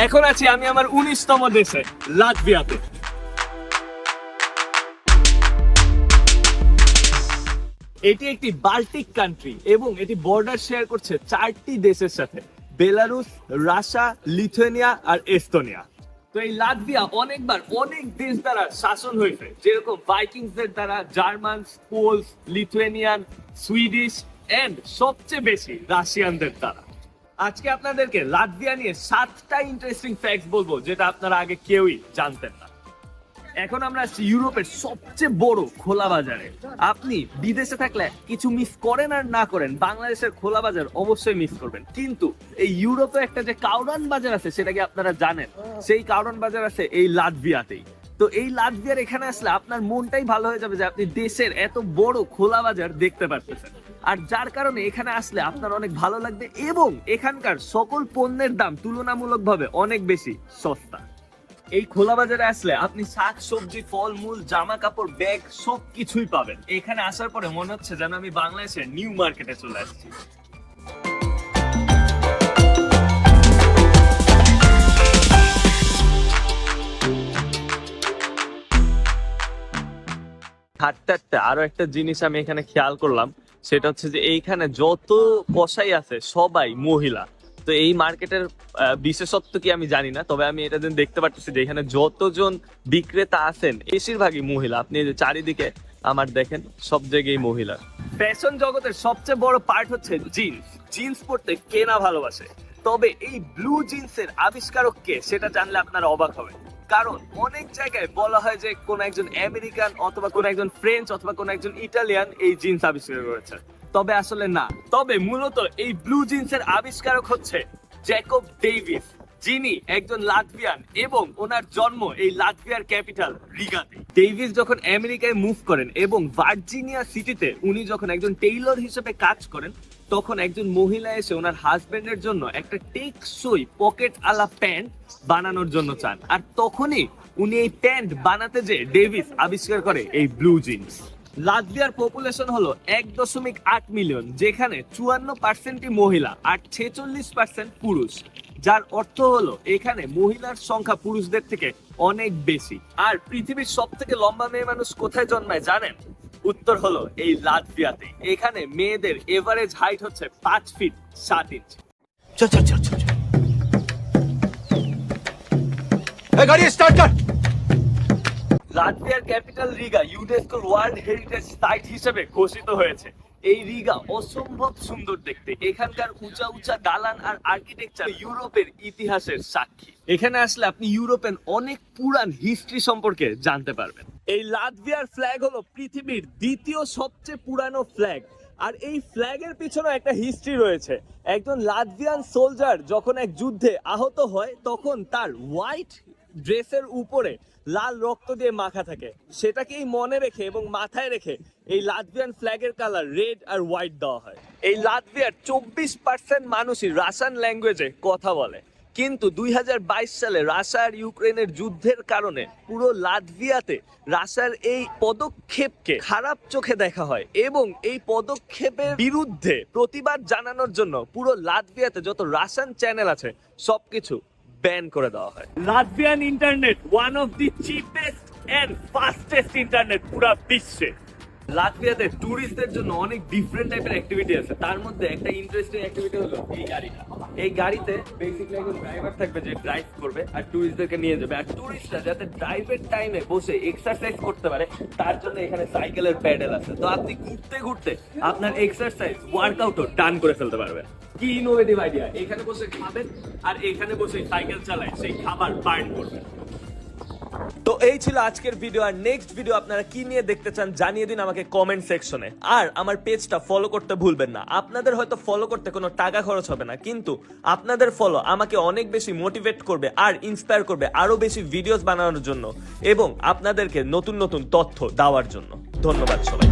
এখন আছি আমি আমার উনিশতম দেশে, লাটভিয়াতে। এটি একটি বাল্টিক কান্ট্রি এবং এটি বর্ডার শেয়ার করছে চারটি দেশের সাথে বেলারুস রাশিয়া, লিথুয়েনিয়া আর এস্তোনিয়া। তো এই লাটভিয়া অনেকবার অনেক দেশ দ্বারা শাসন হয়েছে, যেরকম ভাইকিংসদের দ্বারা German, Poles, Lithuanian, Swedish and সবচেয়ে বেশি রাশিয়ানদের দ্বারা। আজকে আপনাদেরকে লাটভিয়া নিয়ে সাতটা ইন্টারেস্টিং ফ্যাক্টস বলব, যেটা আপনারা আগে কেউই জানতেন না। এখন আমরা আসছি ইউরোপের সবচেয়ে বড় খোলা বাজারে। আপনি বিদেশে থাকলে কিছু মিস করেন আর না করেন, বাংলাদেশের খোলা বাজার অবশ্যই মিস করবেন। কিন্তু এই ইউরোপে একটা যে কাউরান বাজার আছে, সেটা কি আপনারা জানেন? সেই কাউরান বাজার আছে এই লাটভিয়াতেই। তো এই লাটভিয়ার এখানে আসলে আপনার মনটাই ভালো হয়ে যাবে যে আপনি দেশের এত বড় খোলা বাজার দেখতে পারতেছেন। আর যার কারণে এখানে আসলে আপনার অনেক ভালো লাগবে এবং এখানকার সকল পণ্যের দাম তুলনামূলকভাবে অনেক বেশি সস্তা। এই খোলা বাজারে আসলে আপনি শাক, সবজি, ফলমূল জামা কাপড় ব্যাগ সব কিছুই পাবেন। এখানে আসার পরে মনে হচ্ছে যেন আমি বাংলাদেশের নিউ মার্কেটে চলে আসছি। হাঁটতে হাঁটতে আরও একটা জিনিস আমি এখানে খেয়াল করলাম। সেটা হচ্ছে যে এইখানে যত কসাই আছে, সবাই মহিলা। তো এই মার্কেটের বিশেষত্ব কি আমি জানি না, তবে আমি এটা দিন দেখতে পারতেছি যে এখানে যতজন বিক্রেতা আছেন, বেশিরভাগই মহিলা। আপনি চারিদিকে আমার দেখেন, সব জায়গায় মহিলা। ফ্যাশন জগতের সবচেয়ে বড় পার্ট হচ্ছে জিন্স জিন্স পরতে কে না ভালোবাসে? তবে এই ব্লু জিন্সের আবিষ্কারক কে? সেটা জানলে আপনারা অবাক হবেন। কারণ অনেক জায়গায় বলা হয় যে কোন একজন আমেরিকান অথবা কোন একজন ফ্রেঞ্চ অথবা কোন একজন ইটালিয়ান এই জিন্স আবিষ্কার করেছে। তবে আসলে না। তবে মূলত এই ব্লু জিন্সের আবিষ্কারক হচ্ছে জ্যাকব ডেভিস যিনি একজন লাটভিয়ান এবং ওনার জন্ম এই লাটভিয়ার ক্যাপিটাল রিগাতে ডেভিস যখন আমেরিকায় মুভ করেন এবং ভার্জিনিয়া সিটিতে উনি যখন একজন টেইলর হিসেবে কাজ করেন তখন একজন মহিলা এসে ওনার হাজবেন্ডের জন্য একটা টেকসই পকেট আলা প্যান্ট বানানোর জন্য চান। আর তখনই উনি এই প্যান্ট বানাতে যে ডেভিস আবিষ্কার করে এই ব্লু জিন্স। লাটভিয়ার পপুলেশন হলো এক দশমিক আট মিলিয়ন, যেখানে চুয়ান্ন পার্সেন্টই মহিলা আর ছেচল্লিশ পার্সেন্ট পুরুষ। যার অর্থ হলো এখানে মহিলার সংখ্যা পুরুষদের থেকে অনেক বেশি। আর পৃথিবীর সব থেকে লম্বা মেয়ে মানুষ কোথায় জন্মায় জানেন? উত্তর হলো এই লাটভিয়াতে। এখানে মেয়েদের এভারেজ হাইট হচ্ছে পাঁচ ফিট সাত inch লাটভিয়ার capital Riga UNESCO world heritage site হিসেবে ঘোষিত হয়েছে। এই রিগা অসম্ভব সুন্দর দেখতে। এখানকার উঁচা উঁচা দালান আর আর্কিটেকচার ইউরোপের ইতিহাসের সাক্ষী। এখানে আসলে আপনি ইউরোপের অনেক পুরান হিস্ট্রি সম্পর্কে জানতে পারবেন। এই লাটভিয়ার ফ্ল্যাগ হলো পৃথিবীর দ্বিতীয় সবচেয়ে পুরানো ফ্ল্যাগ আর এই ফ্ল্যাগের পিছনে একটা হিস্ট্রি রয়েছে। একজন লাটভিয়ান সোলজার যখন এক যুদ্ধে আহত হয়, তখন তার হোয়াইট ড্রেসের উপরে লাল রক্ত দিয়ে মাখা থাকে। সেটাকেই মনে রেখে এবং মাথায় রেখে এই লাটভিয়ান ফ্ল্যাগের কালার রেড আর হোয়াইট দেওয়া হয়। এই লাটভিয়ার চব্বিশ পার্সেন্ট মানুষই রাশিয়ান ল্যাঙ্গুয়েজে কথা বলে। কিন্তু দুই হাজার বাইশ সালে রাশিয়া আর ইউক্রেনের যুদ্ধের কারণে পুরো লাটভিয়াতে রাশিয়ার এই পদক্ষেপকে খারাপ চোখে দেখা হয় এবং এই পদক্ষেপের বিরুদ্ধে প্রতিবাদ জানানোর জন্য পুরো লাটভিয়াতে যত রাশিয়ান চ্যানেল আছে, সবকিছু ব্যান করে দেওয়া হয়। Latvian internet one of the cheapest and fastest internet পুরো বিশ্বে। লাটভিয়াতে ট্যুরিস্টদের জন্য অনেক ডিফারেন্ট টাইপের অ্যাক্টিভিটি আছে। তার মধ্যে একটা ইন্টারেস্টিং অ্যাক্টিভিটি হলো এই গাড়িটা। এই গাড়িতে বেসিক্যালি একজন ড্রাইভার থাকবে যে ড্রাইভ করবে আর ট্যুরিস্টদেরকে নিয়ে যাবে। আর ট্যুরিস্টরা যাতে ড্রাইভের টাইমে বসে এক্সারসাইজ করতে পারে, তার জন্য এখানে সাইকেলের প্যাডেল আছে। তো আপনি ঘুরতে ঘুরতে আপনার এক্সারসাইজ ওয়ার্কআউটও ডান করে ফেলতে পারবেন। কি ইনোভেটিভ আইডিয়া এখানে বসে খাবেন আর এখানে বসে সাইকেল চালায়, সেই খাবার বার্ন করবেন। তো এই ছিল আজকের ভিডিও আর নেক্সট ভিডিও আপনারা কি নিয়ে দেখতে চান জানিয়ে দিন আমাকে কমেন্ট সেকশনে আর আমার পেজটা ফলো করতে ভুলবেন না। আপনাদের হয়তো ফলো করতে কোনো টাকা খরচ হবে না, কিন্তু আপনাদের ফলো আমাকে অনেক বেশি মোটিভেট করবে আর ইন্সপায়ার করবে আরও বেশি ভিডিওস বানানোর জন্য এবং আপনাদেরকে নতুন নতুন তথ্য দেওয়ার জন্য। ধন্যবাদ সবাই